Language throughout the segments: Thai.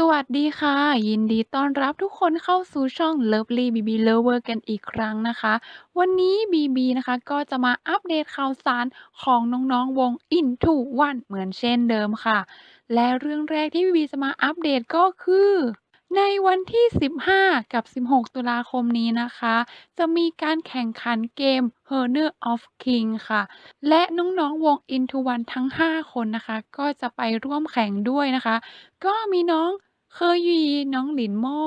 สวัสดีค่ะ ยินดีต้อนรับทุกคนเข้าสู่ช่อง Lovely BB Lover กันอีกครั้งนะคะ วันนี้ BB นะคะ ก็จะมาอัปเดตข่าวสารของน้องๆวง Into One เหมือนเช่นเดิมค่ะ และเรื่องแรกที่ BB จะมาอัปเดตก็คือ ในวันที่ 15 กับ 16 ตุลาคมนี้นะคะ จะมีการแข่งขันเกม Honor of King ค่ะ และน้องๆวง Into One ทั้ง 5 คนนะคะ ก็จะไปร่วมแข่งด้วยนะคะ ก็มีน้อง เคอหยีน้องหลินโม่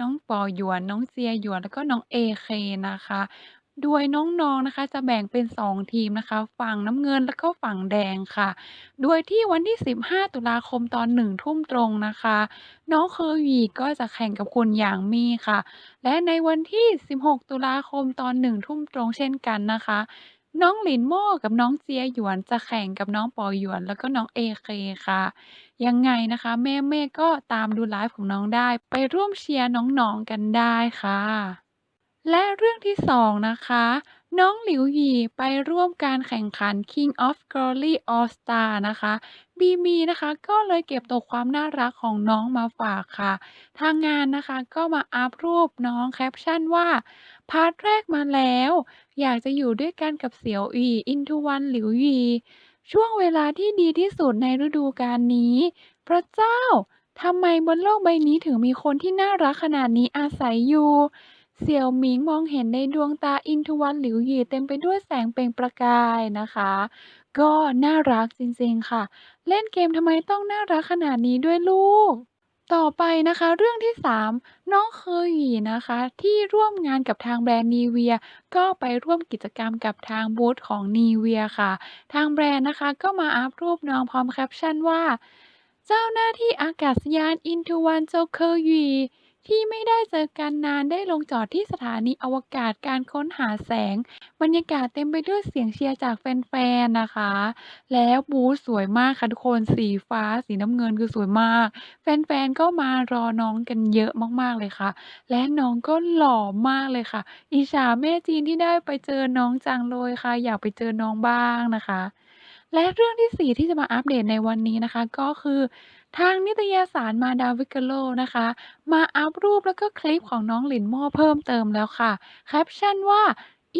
น้องปอหยวน น้องเจียหยวน แล้วก็น้องเอเคนะคะ โดยน้อง ๆ นะคะ จะแบ่งเป็น 2 ทีมนะคะ ฝั่งน้ำเงิน แล้วก็ฝั่งแดงค่ะ โดยที่วันที่ 15 ตุลาคมตอน 1 ทุ่มตรงนะคะ น้องเคอหยีก็จะแข่งกับคุณหยางมี่ค่ะ และในวันที่ 16 ตุลาคมตอน 1 ทุ่มตรงเช่นกันนะคะ น้องหลินโม่กับน้องเจียหยวนจะแข่งกับน้องปอหยวน แล้วก็น้องเอเคค่ะ ยังไงนะคะ แม่ ๆ ก็ตามดูไลฟ์ของน้องได้ ไปร่วมเชียร์น้อง ๆ กันได้ค่ะ และเรื่องที่ 2 นะคะ น้องหลิวหยีไปร่วมการแข่งขัน King of Glory All Star นะคะ BB นะคะ ก็เลยเก็บตกความน่ารักของน้องมาฝากค่ะ ทางงานนะคะก็มาอัปรูปน้องแคปชั่นว่า พาร์ทแรกมาแล้ว อยากจะอยู่ด้วยกันกับเสี่ยวอี Into One หลิวหยี ช่วงเวลาที่ดีที่สุดในฤดูกาลนี้ พระเจ้า ทำไมบนโลกใบนี้ถึงมีคนที่น่ารักขนาดนี้อาศัยอยู่ เสี่ยวหมิงมองเห็นในดวงตาอินทวันหลิวหยีเต็มไปด้วยแสงเปล่งประกายนะคะ ก็น่ารักจริง ๆ ค่ะ เล่นเกมทำไมต้องน่ารักขนาดนี้ด้วยลูก ต่อไปนะคะ เรื่องที่ 3 น้องเคอหยีนะคะ ที่ร่วมงานกับทางแบรนด์ Nivea ก็ไปร่วมกิจกรรมกับทางบูธของ Nivea ค่ะ ทางแบรนด์นะคะก็มาอัปรูปน้องพร้อมแคปชั่นว่า เจ้าหน้าที่อากาศยาน Into One โจเคอหยี ที่ไม่ได้เจอกันนานได้ลงจอดที่สถานีอวกาศการค้นหาแสง บรรยากาศเต็มไปด้วยเสียงเชียร์จากแฟน ๆ นะคะ แล้วบูธสวยมากค่ะทุกคน สีฟ้า สีน้ำเงิน คือสวยมาก แฟน ๆ ก็มารอน้องกันเยอะมาก ๆ เลยค่ะ และน้องก็หล่อมากเลยค่ะ อิจฉาแม่จีนที่ได้ไปเจอน้องจังเลยค่ะ อยากไปเจอน้องบ้างนะคะ และเรื่องที่ 4 ที่จะมาอัปเดตในวันนี้นะคะ ก็คือทางนิตยสารมาดาวิกาโลนะคะ มาอัปรูปแล้วก็คลิปของน้องหลินโม่เพิ่มเติมแล้วค่ะแคปชั่นว่า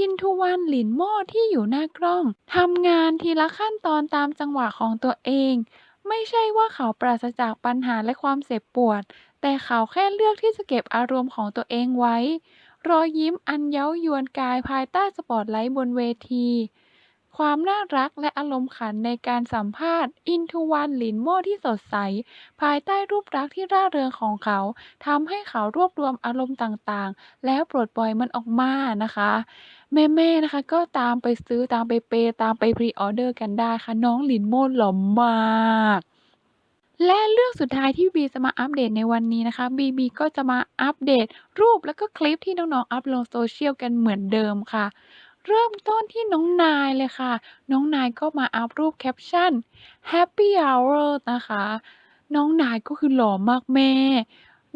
Into One หลินโม่ที่อยู่หน้ากล้องทำงานทีละขั้นตอนตามจังหวะของตัวเอง ไม่ใช่ว่าเขาปราศจากปัญหาและความเจ็บปวด แต่เขาแค่เลือกที่จะเก็บอารมณ์ของตัวเองไว้ รอยยิ้มอันเย้ายวนกายภายใต้สปอตไลท์บนเวที ความน่ารักและอารมณ์ขันในการสัมภาษณ์ Into One หลินโม่ที่สดใส ภายใต้รูปลักษณ์ที่ร่าเริงของเขาทำให้เขารวบรวมอารมณ์ต่างๆ แล้วปลดปล่อยมันออกมานะคะ แม่ๆนะคะก็ตามไปซื้อตามไปเปย์ตามไปพรีออเดอร์กันได้ค่ะ น้องหลินโม่หล่อมากและเรื่องสุดท้ายที่บีจะมาอัปเดตในวันนี้นะคะบีบีก็จะมาอัปเดตรูปแล้วก็คลิปที่น้องๆอัปลงโซเชียลกันเหมือนเดิมค่ะ เริ่มต้นที่น้องนายเลยค่ะ น้องนายก็มาอัปรูปแคปชั่น Happy Hour นะคะ น้องนายก็คือหล่อมากแม่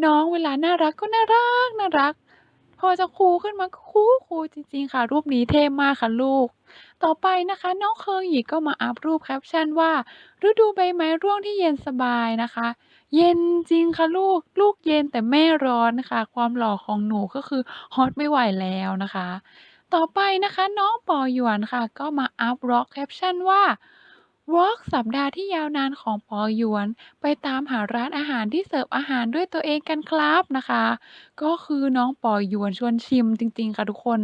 น้องเวลาน่ารักก็น่ารัก น่ารัก พอจะคูลขึ้นมาก็คูล คูลจริง ๆ ค่ะ รูปนี้เท่มากค่ะลูก ต่อไปนะคะ น้องเคอหยีก็มาอัปรูปแคปชั่นว่า ฤดูใบไม้ร่วงที่เย็นสบายนะคะ เย็นจริงค่ะลูก ลูกเย็นแต่แม่ร้อนค่ะ ความหล่อของหนูก็คือฮอตไม่ไหวแล้วนะคะ ต่อไปนะคะ น้องปอหยวนค่ะ ก็มาอัปร็อกแคปชั่นว่าวอล์กสัปดาห์ที่ยาวนานของปอหยวน ไปตามหาร้านอาหารที่เสิร์ฟอาหารด้วยตัวเองกันครับนะคะ ก็คือน้องปอหยวนชวนชิมจริง ๆ ค่ะทุกคน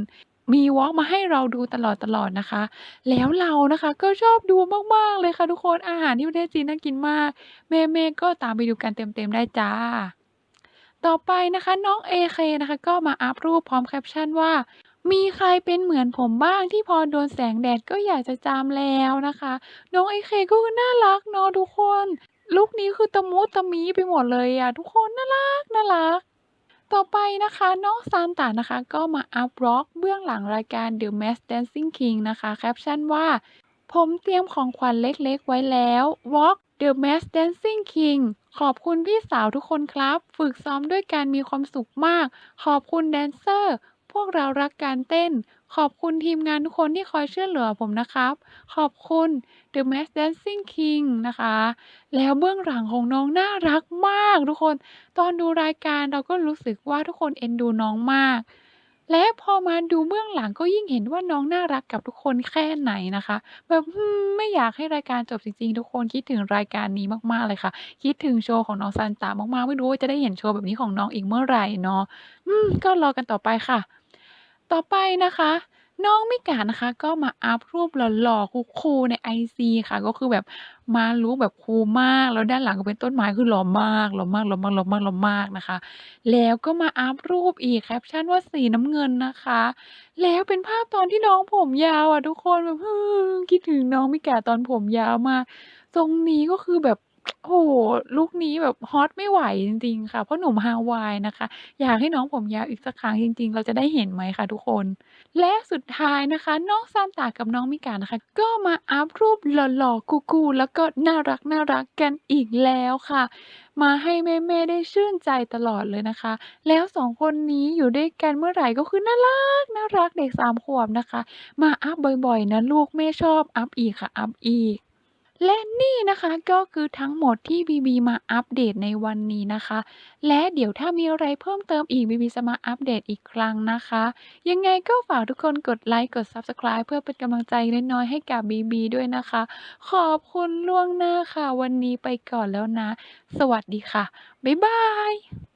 มีวอล์กมาให้เราดูตลอด ๆ นะคะ แล้วเรานะคะก็ชอบดูมาก ๆ เลยค่ะทุกคนอาหารที่ประเทศจีนน่ากินมาก แม่ๆก็ตามไปดูกันเต็ม ๆ ได้จ้า ต่อไปนะคะน้องเอเคนะคะ ก็มาอัปรูปพร้อมแคปชั่นว่า มีใครเป็นเหมือนผมบ้างที่พอโดนแสงแดดก็อยากจะจามแล้วนะคะ น้องเอเคก็คือน่ารักเนาะทุกคน ลุคนี้คือตะมุตะมิไปหมดเลยอะทุกคนน่ารักน่ารักต่อไปนะคะน้องซานตานะคะ ก็มาอัปร็อกเบื้องหลังรายการ The Mask Dancing King นะคะ แคปชั่นว่า ผมเตรียมของขวัญเล็กๆไว้แล้ว Walk The Mask Dancing King ขอบคุณพี่สาวทุกคนครับ ฝึกซ้อมด้วยกันมีความสุขมาก ขอบคุณแดนเซอร์ พวกเรารักการเต้น ขอบคุณทีมงานทุกคนที่คอยช่วยเหลือผมนะครับ ขอบคุณ The m a s k Dancing King นะคะ แล้วเบื้องหลังของน้องน่ารักมากทุกคน ตอนดูรายการเราก็รู้สึกว่าทุกคนเอ็นดูน้องมาก และพอมาดูเบื้องหลังก็ยิ่งเห็นว่าน้องน่ารักกับทุกคนแค่ไหนนะคะ แบบ อืม ไม่อยากให้รายการจบจริง ๆ ทุกคนคิดถึงรายการนี้มาก ๆ เลยค่ะ คิดถึงโชว์ของน้องซันตามาก ๆ ไม่รู้ว่าจะได้เห็นโชว์แบบนี้ของน้องอีกเมื่อไหร่เนาะ อืม ก็รอกันต่อไปค่ะ ต่อไปนะคะ น้องมิกานะคะ ก็มาอัปรูปหล่อ ๆ คูล ๆ ในไอจีค่ะ ก็คือแบบมาลุกแบบคูลมาก แล้วด้านหลังก็เป็นต้นไม้ คือหล่อมาก หล่อมาก หล่อมาก หล่อมาก หล่อมากนะคะ แล้วก็มาอัปรูปอีก แคปชั่นว่า สีน้ำเงิน นะคะ แล้วเป็นภาพตอนที่น้องผมยาวอะทุกคน แบบ คิดถึงน้องมิกาตอนผมยาวมาก ทรงนี้ก็คือแบบ โอ้โฮ ลุกนี้แบบฮอตไม่ไหวจริง ๆ ค่ะ เพ่อหนุ่มฮาวายนะคะ อยากให้น้องผมยาวอีกสักครั้งจริง ๆ เราจะได้เห็นไหมคะทุกคน และสุดท้ายนะคะ น้องซันตากับน้องมิกานะคะ ก็มาอัปรูปหล่อๆคูลๆแล้วก็น่ารัก ๆ กันอีกแล้วค่ะ มาให้แม่ ๆ ได้ชื่นใจตลอดเลยนะคะ แล้ว 2 คนนี้อยู่ด้วยกันเมื่อไหร่ ก็คือน่ารัก ๆ เด็ก 3 ขวบนะคะ มาอัปบ่อย ๆ นะลูก แม่ชอบ อัปอีกค่ะ อัปอีก และนี่นะคะ ก็คือทั้งหมดที่บีบีมาอัปเดตในวันนี้นะคะ และเดี๋ยวถ้ามีอะไรเพิ่มเติมอีกบีบีจะมาอัปเดตอีกครั้งนะคะ ยังไงก็ฝากทุกคนกดไลก์กด Subscribe เพื่อเป็นกำลังใจน้อยๆให้กับบีบีด้วยนะคะ ขอบคุณล่วงหน้าค่ะ วันนี้ไปก่อนแล้วนะ สวัสดีค่ะ บ๊ายบาย